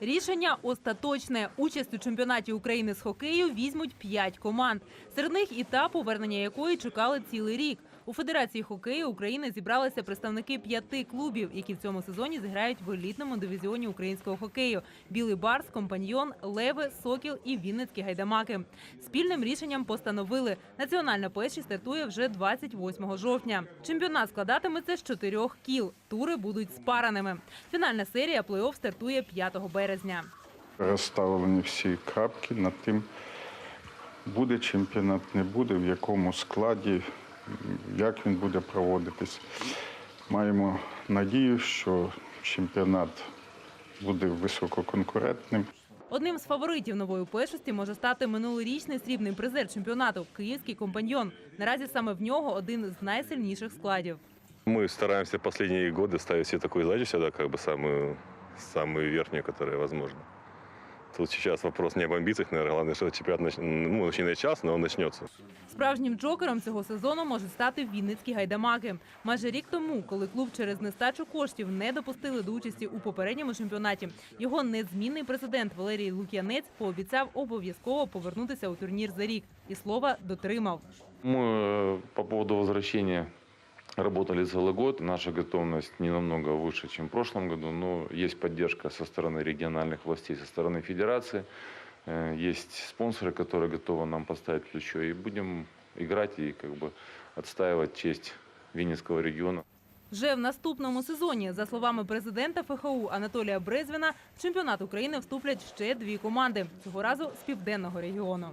Рішення остаточне. Участь у чемпіонаті України з хокею візьмуть п'ять команд. Серед них і та, повернення якої чекали цілий рік. У Федерації хокею України зібралися представники п'яти клубів, які в цьому сезоні зіграють в елітному дивізіоні українського хокею: Білий Барс, Компаньйон, Леви, Сокіл і Вінницькі гайдамаки. Спільним рішенням постановили національна першість стартує вже 28 жовтня. Чемпіонат складатиметься з чотирьох кіл. Тури будуть спараними. Фінальна серія плей-офф стартує 5 березня. Розставлені всі крапки над тим, буде чемпіонат, не буде, в якому складі, як він буде проводитись. Маємо надію, що чемпіонат буде висококонкурентним. Одним з фаворитів нової першості може стати минулорічний срібний призер чемпіонату київський компаньйон. Наразі саме в нього один з найсильніших складів. Мы стараемся последние годы ставить себе такую задачу всегда, как бы самую, самую верхнюю, которая возможна. Тут сейчас вопрос не об амбициях, наверное, главное, что чемпионат нач... ну, не начался, но он начнется. Справжнім джокером цього сезону можуть стати вінницькі гайдамаки. Майже рік тому, коли клуб через нестачу коштів не допустили до участі у попередньому чемпіонаті, його незмінний президент Валерій Лук'янець пообіцяв обов'язково повернутися у турнір за рік і слова дотримав. Э, по поводу возвращения работали целый год. Наша готовность не намного выше, чем в прошлом году, но есть поддержка со стороны региональных властей, со стороны федерации. Э, Есть спонсоры, которые готовы нам поставить плечо. И будем играть и как бы отстаивать честь Винницкого региона. Вже в наступному сезоні, за словами президента ФХУ Анатолія Брезвіна, в чемпіонат України вступлять ще дві команди цього разу з південного регіону.